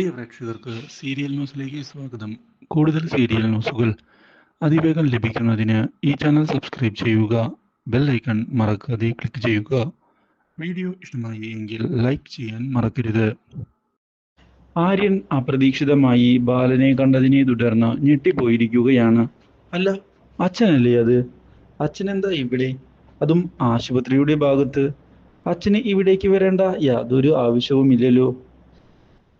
പ്രിയ പ്രേക്ഷകർക്ക് സീരിയൽ ന്യൂസിലേക്ക് സ്വാഗതം. കൂടുതൽ സീരിയൽ ന്യൂസുകൾ അതിവേഗം ലഭിക്കുന്നതിന് ഈ ചാനൽ സബ്സ്ക്രൈബ് ചെയ്യുക ബെൽ ഐക്കൺ മറക്കാതെ ക്ലിക്ക് ചെയ്യുക. വീഡിയോ ഇഷ്ടമായി എങ്കിൽ ലൈക്ക് ചെയ്യാൻ മറക്കരുത്. ആര്യൻ അപ്രതീക്ഷിതമായി ബാലനെ കണ്ടതിനെ തുടർന്ന് ഞെട്ടിപ്പോയിരിക്കുകയാണ്. അല്ല അച്ഛനല്ലേ അത്? അച്ഛനെന്താ ഇവിടെ? അതും ആശുപത്രിയുടെ ഭാഗത്ത്. അച്ഛന് ഇവിടേക്ക് വരേണ്ട യാതൊരു ആവശ്യവുമില്ലല്ലോ.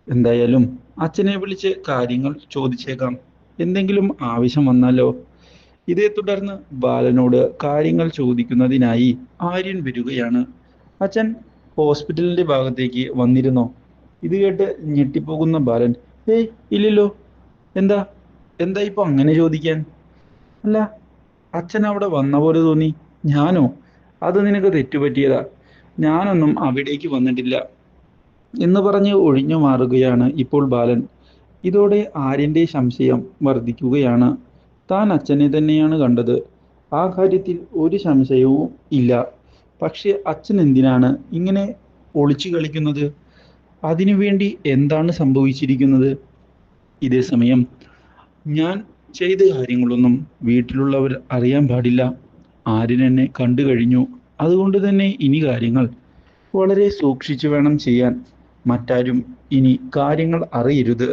എന്തായാലും അച്ഛനെ വിളിച്ച് കാര്യങ്ങൾ ചോദിച്ചേക്കാം. എന്തെങ്കിലും ആവശ്യം വന്നാലോ? ഇതേ തുടർന്ന് ബാലനോട് കാര്യങ്ങൾ ചോദിക്കുന്നതിനായി ആര്യൻ വരികയാണ്. അച്ഛൻ ഹോസ്പിറ്റലിന്റെ ഭാഗത്തേക്ക് വന്നിരുന്നോ. ഇത് കേട്ട് ഞെട്ടിപ്പോകുന്ന ബാലൻ ഏയ് ഇല്ലല്ലോ. എന്താ? എന്താ ഇപ്പൊ അങ്ങനെ ചോദിക്കാൻ? അല്ല അച്ഛൻ അവിടെ വന്ന പോലെ തോന്നി. ഞാനോ? അത് നിനക്ക് തെറ്റുപറ്റിയതാ. ഞാനൊന്നും അവിടേക്ക് വന്നിട്ടില്ല. എന്ന് പറഞ്ഞ് ഒഴിഞ്ഞു മാറുകയാണ് ഇപ്പോൾ ബാലൻ. ഇതോടെ ആര്യന്റെ സംശയം വർദ്ധിക്കുകയാണ് താൻ അച്ഛനെ തന്നെയാണ് കണ്ടത്. ആ കാര്യത്തിൽ ഒരു സംശയവും ഇല്ല. പക്ഷെ അച്ഛൻ എന്തിനാണ് ഇങ്ങനെ ഒളിച്ചു കളിക്കുന്നത്? അതിനുവേണ്ടി എന്താണ് സംഭവിച്ചിരിക്കുന്നത്? ഇതേ സമയം ഞാൻ ചെയ്ത കാര്യങ്ങളൊന്നും വീട്ടിലുള്ളവർ അറിയാൻ പാടില്ല. ആര്യൻ എന്നെ കണ്ടു കഴിഞ്ഞു. അതുകൊണ്ട് തന്നെ ഇനി കാര്യങ്ങൾ വളരെ സൂക്ഷിച്ചു വേണം ചെയ്യാൻ. മറ്റാരും ഇനി കാര്യങ്ങൾ അറിയരുത്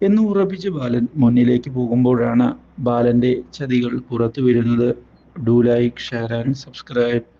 എന്ന് ഉറപ്പിച്ച് ബാലൻ മുന്നിലേക്ക് പോകുമ്പോഴാണ് ബാലന്റെ ചതികൾ പുറത്തു വരുന്നത് do like share and subscribe